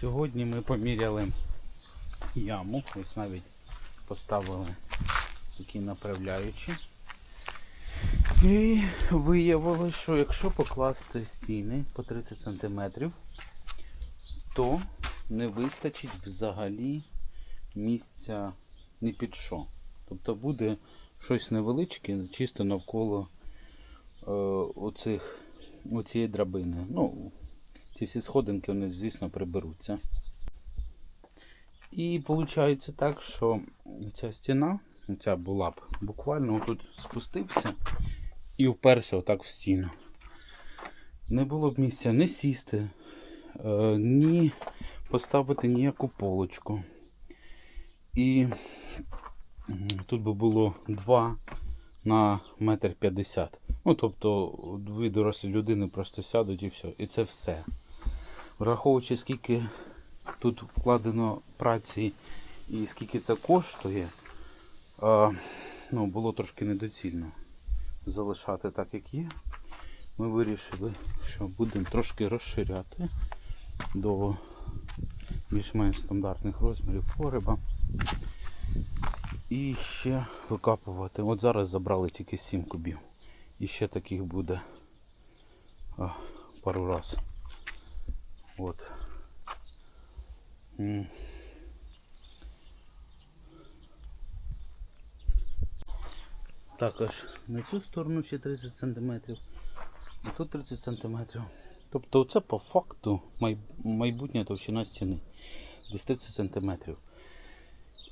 Сьогодні ми поміряли яму, ось навіть поставили такі направляючі. І виявилося, що якщо покласти стіни по 30 см, то не вистачить взагалі місця ні під що. Тобто буде щось невеличке, чисто навколо е, оцих, оцієї драбини. Ну, ці всі сходинки, вони, звісно, приберуться. І виходить так, що ця стіна, ця була б буквально тут спустився і вперся отак в стіну. Не було б місця не сісти, е, ні поставити ніяку полочку. І тут би було 2 на метр 50. Ну, тобто, дві дорослі людини просто сядуть і все. І це все. Враховуючи, скільки тут вкладено праці і скільки це коштує, ну, було трошки недоцільно залишати так, як є. Ми вирішили, що будемо трошки розширяти до більш-менш стандартних розмірів пориба. І ще викапувати. От зараз забрали тільки 7 кубів. І ще таких буде а, пару раз. От. Також на цю сторону ще 30 см. І тут 30 см. Тобто це по факту майбутня товщина стіни. Десь 30 см.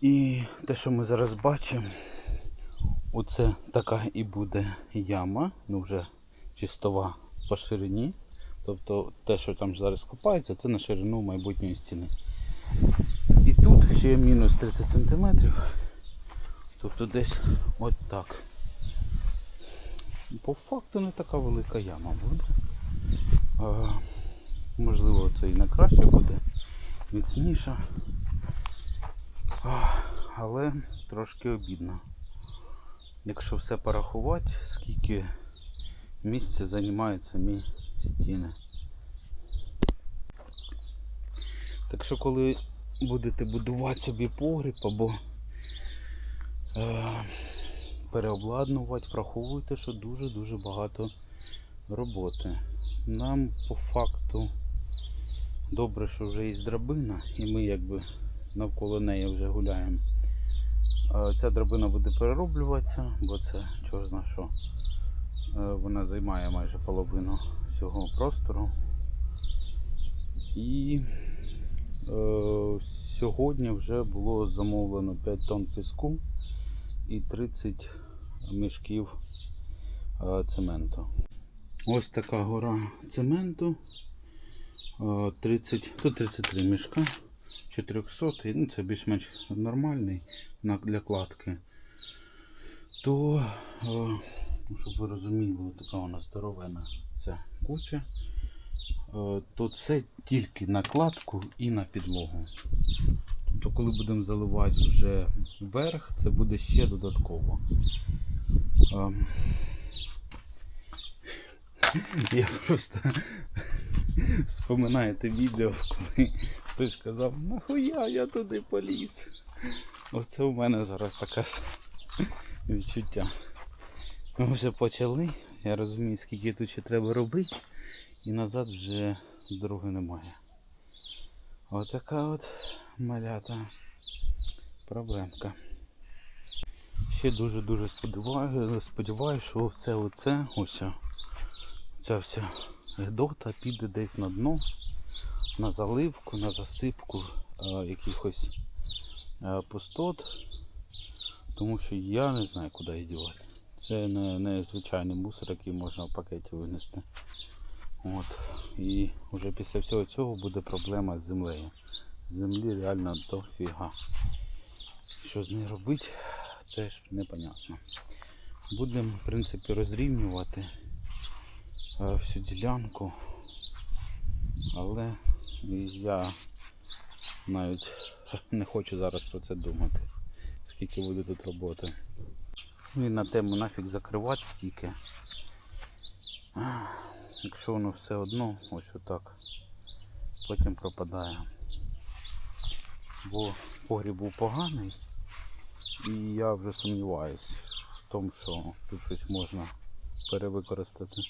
І те, що ми зараз бачимо, оце така і буде яма, ну вже чистова по ширині. Тобто те, що там зараз копається, це на ширину майбутньої стіни. І тут ще мінус 30 см. Тобто десь от так. По факту не така велика яма буде. А, можливо, це і не краще буде, міцніше. Але трошки обідно. Якщо все порахувати, скільки місця займають самі стіни. Так що коли будете будувати собі погріб або е, переобладнувати, враховуйте, що дуже-дуже багато роботи. Нам по факту добре, що вже є драбина, і ми якби навколо неї вже гуляємо. Е, Ця драбина буде перероблюватися, бо це чого зна що. Е, Вона займає майже половину всього простору. І е, сьогодні вже було замовлено 5 тонн піску і 30 мішків е, цементу. Ось така гора цементу. Е, 30, тут 33 мішка. 400, ну це більш-менш нормальний для кладки. То, е, ну, щоб ви розуміли, така у нас здоровена ця куча. Е, То це тільки на кладку і на підлогу. Тобто, коли будемо заливати вже вверх, це буде ще додатково. Ем, Я просто вспоминаю те відео, коли хтось казав, нахуя я туди поліз. Оце у мене зараз таке відчуття. Ми вже почали, я розумію, скільки тут ще треба робити, і назад вже дороги немає. Отака от малята проблемка. Ще дуже-дуже сподіваюся, сподіваюся, що все оце, ось ця вся гедота піде десь на дно, на заливку, на засипку е, якихось е, пустот, тому що я не знаю, куди її дівати. Це не, не звичайний мусор, який можна в пакеті винести. От. І вже після всього цього буде проблема з землею. Землі реально дофіга. Що з нею робити, теж непонятно. Будемо, в принципі, розрівнювати е, всю ділянку. Але я навіть не хочу зараз про це думати, скільки буде тут роботи. Ну і на тему нафіг закривати стільки. Якщо воно все одно ось отак потім пропадає. Бо погріб був поганий, і я вже сумніваюсь в тому, що тут щось можна перевикористати.